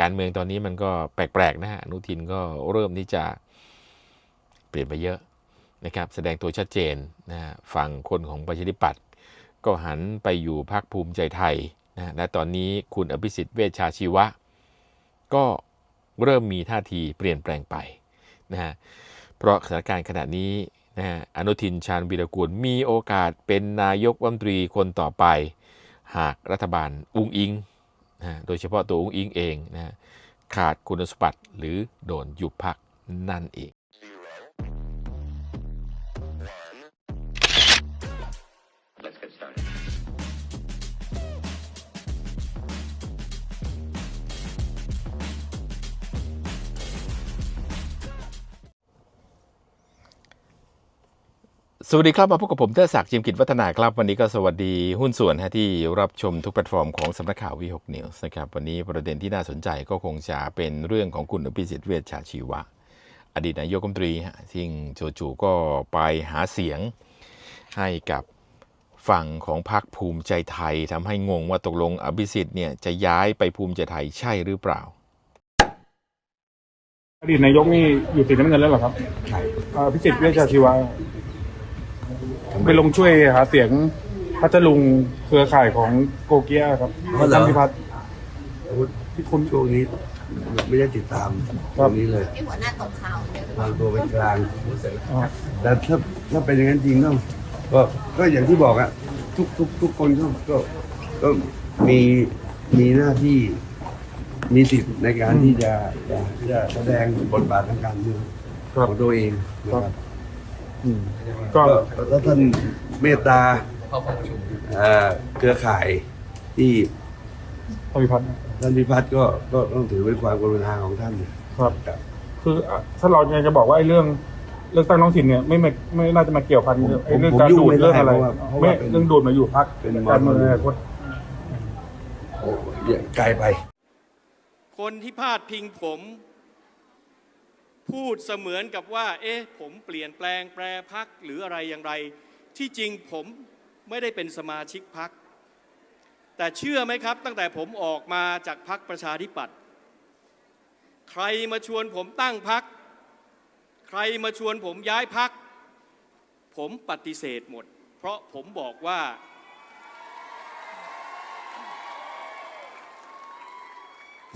การเมืองตอนนี้มันก็แปลกๆนะฮะอนุทินก็เริ่มที่จะเปลี่ยนไปเยอะนะครับ แสดงตัวชัดเจนนะฝั่งคนของประชาธิปัตย์ก็หันไปอยู่พรรคภูมิใจไทยนะและตอนนี้คุณอภิสิทธิ์เวชชาชีวะ ก็เริ่มมีท่าทีเปลี่ยนแปลงไปนะฮะเพราะสถานการณ์ขณะนี้นะฮะอนุทินชาญวีรกูลมีโอกาสเป็นนายกรัฐมนตรีคนต่อไป หากรัฐบาลอุ้งอิง นะโดยเฉพาะตัวอุ้งอิงเองนะขาดคุณสมบัติหรือโดนยุบพักนั่นเอง สวัสดีครับมาพบกับผมเทอศักดิ์จิมกิจวัฒนาครับ วันนี้ก็สวัสดีหุ้นส่วนฮะที่รับชมทุกแพลตฟอร์มของสำนักข่าววีหกนิวส์นะครับวันนี้ประเด็นที่น่าสนใจก็คงจะเป็นเรื่องของคุณอภิสิทธิ์เวชชาชีวะ อดีตนายกรัฐมนตรีฮะที่จู่ๆก็ไปหาเสียงให้กับฝั่งของพรรคภูมิใจไทยทำให้งงว่าตกลงอภิสิทธิ์เนี่ยจะย้ายไปภูมิใจไทยใช่หรือเปล่าอดีตนายกนี่อยู่สีน้ำเงินแล้วเหรอครับใช่พิสิทธิ์เวชชาชีวะ ไปลงช่วยหาเสียงพัทลุงเครือข่ายของโกเกียครับอ๋อเหรอ ท่านพิพัฒน์ ที่คุณช่วงนี้ไม่ได้ติดตามครัตบรงนี้เลยที่หัวหน้าตกข่าวเดี๋ยววางตัวเป็นกลางอ๋อ แต่ถ้าถ้าเป็นอย่างนั้นจริงก็ก็ก็อย่างที่บอกอะทุกทุกทุกคนก็ก็ก็มีมีหน้าที่มีสิทธิ์ในการที่จะจะจะแสดงบทบาททางการเมืองครับ ของตัวเองนะครับ อืมก็ก็ถ้าท่านเมตตาเอ่อเครือข่ายที่ท่านพิพัฒน์ ท่านพิพัฒน์ก็ก็ต้องถือเป็นความกรุณาของท่านครับ ครับ คืออะถ้าเรายังจะบอกว่าไอ้เรื่องเรื่องตั้งท้องถิ่นเนี่ยไม่ไม่ไม่น่าจะมาเกี่ยวพันผมไอ้เรื่องผมการยุ่งดูดไม่ได้เรื่องอะไรเพราะว่าเพราะว่าไม่เป็นเรื่องดูดมาอยู่พักเป็นการเมืองมรดกอนาคต โอ้ยไกลไป คนที่พาดพิงผม พูดเสมือนกับว่า เอ๊ะผมเปลี่ยนแปลงแปรพักหรืออะไรอย่างไร ที่จริงผมไม่ได้เป็นสมาชิกพัก แต่เชื่อไหมครับ ตั้งแต่ผมออกมาจากพักประชาธิปัตย์ใครมาชวนผมตั้งพัก ใครมาชวนผมย้ายพัก ผมปฏิเสธหมด เพราะผมบอกว่า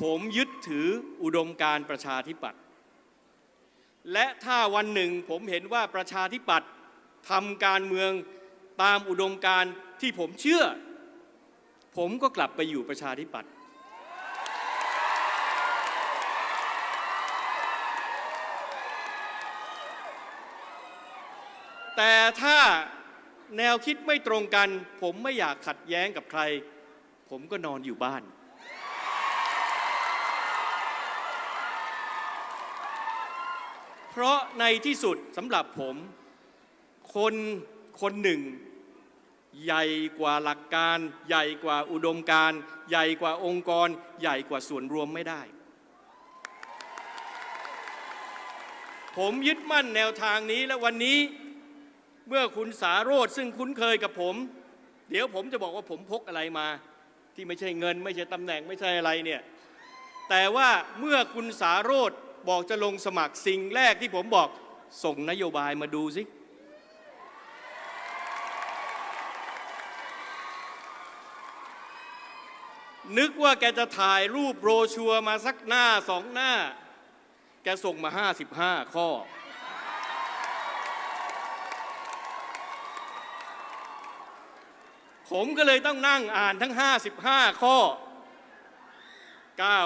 ผมยึดถืออุดมการประชาธิปัตย์ และถ้าวันหนึ่งผมเห็นว่าประชาธิปัตย์ทำการเมืองตามอุดมการณ์ที่ผมเชื่อ ผมก็กลับไปอยู่ประชาธิปัตย์แต่ถ้าแนวคิดไม่ตรงกัน ผมไม่อยากขัดแย้งกับใคร ผมก็นอนอยู่บ้าน เพ ราะในที่สุดสำหรับผม คนคนหนึ่ง ใหญ่กว่าหลักการ ใหญ่กว่าอุดมการ ใหญ่กว่าองค์กร ใหญ่กว่าส่วนรวมไม่ได้ ผมยึดมั่นแนวทางนี้และวันนี้เมื่อคุณสาโรธซึ่งคุ้นเคยกับผม เดี๋ยวผมจะบอกว่าผมพกอะไรมา ที่ไม่ใช่เงิน ไม่ใช่ตำแหน่งไม่ใช่อะไรเนี่ยแต่ว่าเมื่อคุณสาโรธ บอกจะลงสมัครสิ่งแรกที่ผมบอกส่งนโยบายมาดูสินึกว่าแกจะถ่ายรูปโรชัวร์มาสักหน้าสองหน้า แกส่งมา 55 ข้อ ผมก็เลยต้องนั่งอ่านทั้ง 55 ข้อ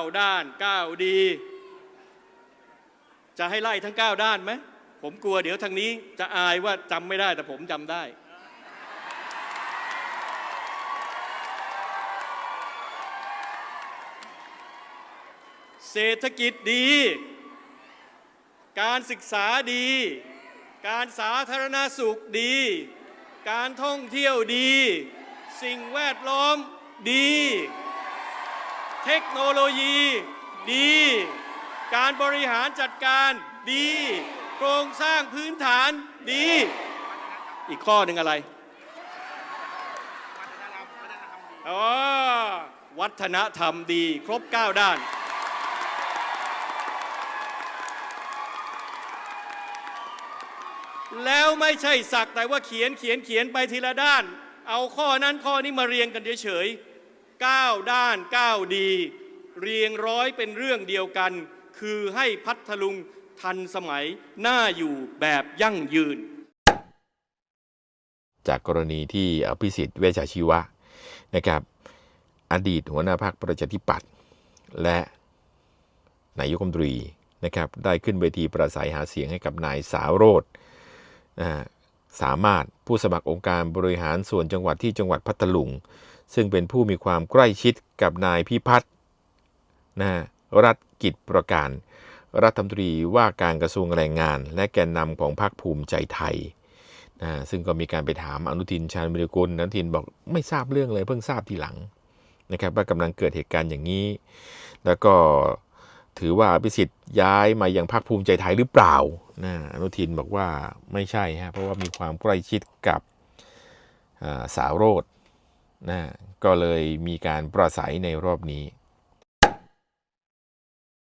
9 ด้าน 9 ดี จะให้ไล่ทั้ง 9 ด้านไหมผมกลัวเดี๋ยวทางนี้จะอายว่าจำไม่ได้แต่ผมจำได้ เศรษฐกิจดี การศึกษาดี การสาธารณสุขดี การท่องเที่ยวดี สิ่งแวดล้อมดี เทคโนโลยีดี การบริหารจัดการดี โครงสร้างพื้นฐานดี อีกข้อหนึ่งอะไรอ๋อวัฒนธรรมดี ครบ 9 ด้าน แล้วไม่ใช่สักแต่ว่าเขียนเขียนเขียนไปทีละด้าน เอาข้อนั้นข้อนี้มาเรียงกันเฉยๆ9ด้าน 9 ดี เรียงร้อยเป็นเรื่องเดียวกัน คือให้พัทลุงทันสมัยน่าอยู่แบบยั่งยืน จากกรณีที่อภิสิทธิ์เวชชีวะนะครับ อดีตหัวหน้าพรรคประชาธิปัตย์และนายกรัฐมนตรีนะครับได้ขึ้นเวทีประสัยหาเสียงให้กับนายสาวโรธสามารถผู้สมัครองค์การบริหารส่วนจังหวัดที่จังหวัดพัทลุง ซึ่งเป็นผู้มีความใกล้ชิดกับนายพิพัฒน์นะรัฐ กิจประการ รัฐมนตรีว่าการกระทรวงแรงงาน และแกนนำของพรรคภูมิใจไทยนะซึ่งก็มีการไปถามอนุทินชาญวิรกุลอนุทินบอกไม่ทราบเรื่องเลยเพิ่งทราบทีหลังนะครับว่ากำลังเกิดเหตุการณ์อย่างนี้ แล้วก็ถือว่าอภิสิทธิ์ย้ายมายังพรรคภูมิใจไทยหรือเปล่านะอนุทินบอกว่าไม่ใช่ฮะเพราะว่ามีความใกล้ชิดกับสาวโรดนะก็เลยมีการประสัยในรอบนี้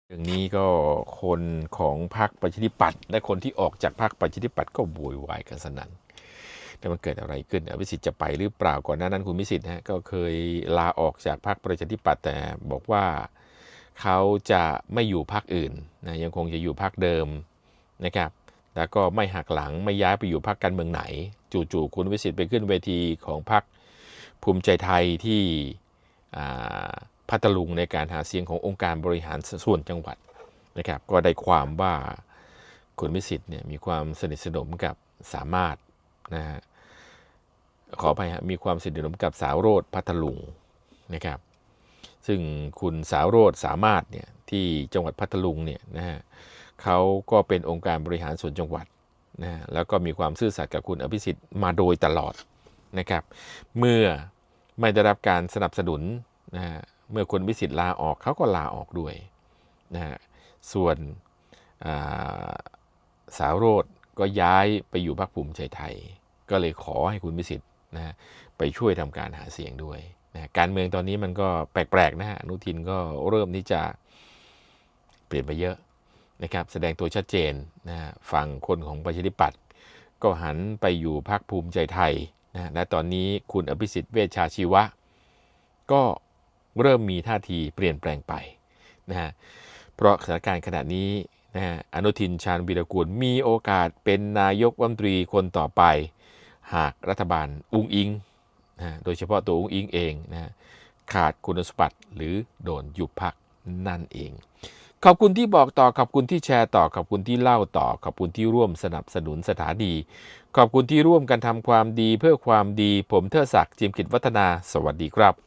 เรื่องนี้ก็คนของพรรคประชาธิปัตย์และคนที่ออกจากพรรคประชาธิปัตย์ก็โวยวายกันสนั่นแต่มันเกิดอะไรขึ้นอภิสิทธิ์จะไปหรือเปล่าก่อนหน้านั้นคุณวิสิทธิ์ฮะก็เคยลาออกจากพรรคประชาธิปัตย์แต่บอกว่าเขาจะไม่อยู่พรรคอื่นนะยังคงจะอยู่พรรคเดิมนะครับแล้วก็ไม่หักหลังไม่ย้ายไปอยู่พรรคการเมืองไหน จู่ๆคุณวิสิทธิ์ไปขึ้นเวทีของพรรคภูมิใจไทยที่อ่า พัทลุงในการหาเสียงขององค์การบริหารส่วนจังหวัดนะครับ ก็ได้ความว่าคุณวิสิทธิ์เนี่ยมีความสนิทสนมกับสามารถนะฮะขออภัยฮะมีความสนิทสนมกับสาวโรดพัทลุงนะครับ ซึ่งคุณสาวโรดสามารถเนี่ยที่จังหวัดพัทลุงเนี่ยนะฮะเขาก็เป็นองค์การบริหารส่วนจังหวัดนะฮะแล้วก็มีความซื่อสัตย์กับคุณอภิสิทธิ์มาโดยตลอดนะครับ เมื่อไม่ได้รับการสนับสนุนนะฮะ เมื่อคุณวิสิทธิ์ลาออกเขาก็ลาออกด้วยนะฮะส่วนาสาวโรดก็ย้ายไปอยู่พรรคภูมิใจไทย ก็เลยขอให้คุณวิสิทธิ์นะไปช่วยทำการหาเสียงด้วยนะการเมืองตอนนี้มันก็แปลกๆนะฮะอนุทินก็เริ่มที่จะเปลี่ยนไปเยอะนะครับแสดงตัวชัดเจนนะฝั่งคนของประชาธิปัตย์ก็หันไปอยู่พรรคภูมิใจไทยนะและตอนนี้คุณอภิสิทธิ์เวชชาชีวะ ก็ เริ่มมีท่าทีเปลี่ยนแปลงไปนะฮะเพราะสถานการณ์ขณะนี้นะฮะอนุทินชาญวีรกูลมีโอกาสเป็นนายกรัฐมนตรีคนต่อไป หากรัฐบาลอุ้งอิงนะฮะโดยเฉพาะตัวอุ้งอิงเองนะฮะขาดคุณสมบัติหรือโดนยุบพักนั่นเอง ขอบคุณที่บอกต่อขอบคุณที่แชร์ต่อขอบคุณที่เล่าต่อขอบคุณที่ร่วมสนับสนุนสถานีขอบคุณที่ร่วมกันทำความดีเพื่อความดี ผมเทิดศักดิ์จิมกิจวัฒนา สวัสดีครับ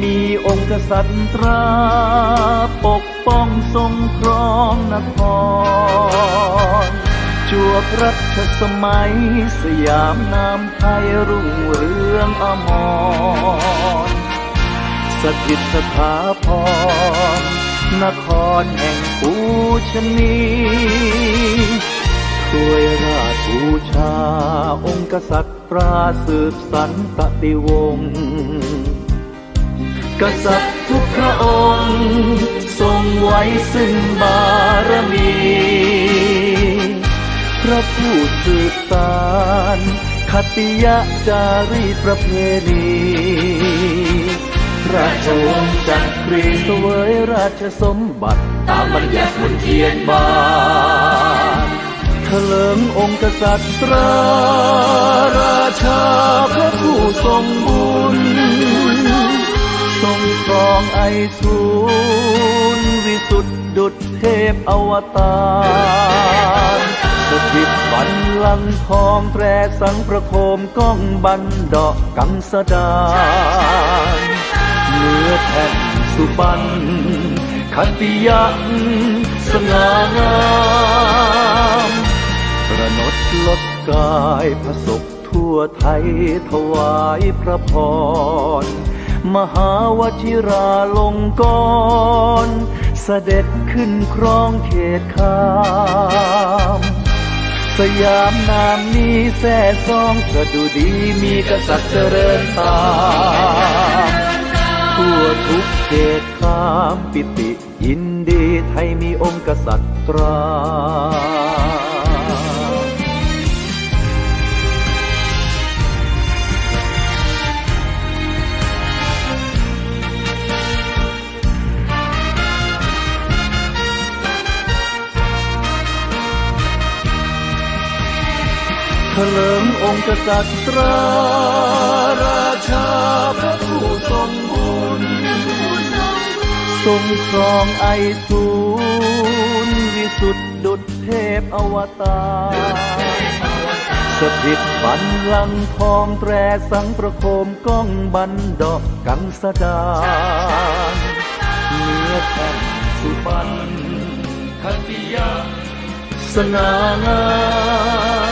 มีองค์กษัตริย์ตราปกป้องทรงครองนครจวบรัชสมัยสยามนามไทยรุ่งเรืองอมรสถิตสถาพรนครแห่งปูชนีช่วยราชบูชาองค์กษัตริย์ปราสืบสันตติวงศ์ กษัตริย์ทุกพระองค์ ทรงไว้ซึ่งบารมี พระผู้สืบสารคติยะจารีประเพณีราชวงศ์จักรีเสวยราชสมบัติ ตามบัญญัติมนเทียนบานเถลิงองค์กษัตริย์ตราราชาพระผู้ทรงบุญ ทรงครองไอสูรวิสุทธิดุจเทพอวตารสถิตบันลังทองแตรสังประโคมก้องบันดอกกังสดานเนื้อแผ่นสุบันคติยังสสง่างามประนดลดกายพระศพทั่วไทยถวายพระพร มหาวชิราลงกรณเสด็จขึ้นครองเขตคาม สยามนามนี้แท่ซองสะดุดีมีกษัตริย์เจริญตามทั่วทุกเขตขามปิติยินดีไทยมีองค์กษัตริย์ตรา ลิงองค์กษัตริย์ราราชาพระผู้ทรงบุญทรงครองไอทูลวิสุทธิดุจเทพอวตารสถิตบันลังทองแตรสังประโคมก้องบันดอกกังสดาเนื้อแผ่นสุปันคันติยาสง่างาม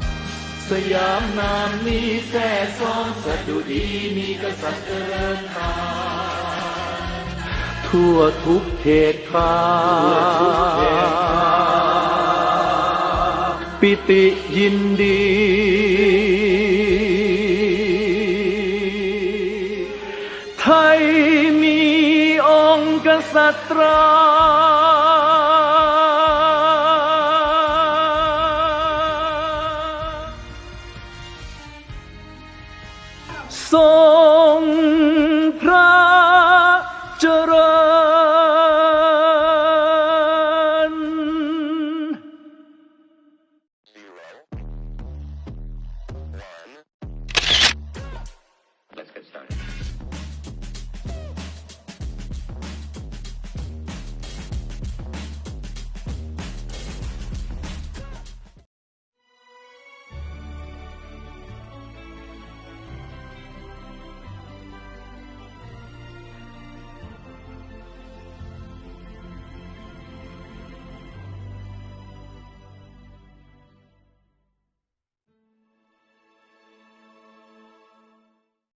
สยามนามนี้แท่ซองสะดุดีมีกษัตริย์เจริญตาทั่วทุกเขตขาปิติยินดี ไทยมีองค์กษัตริย์ そう。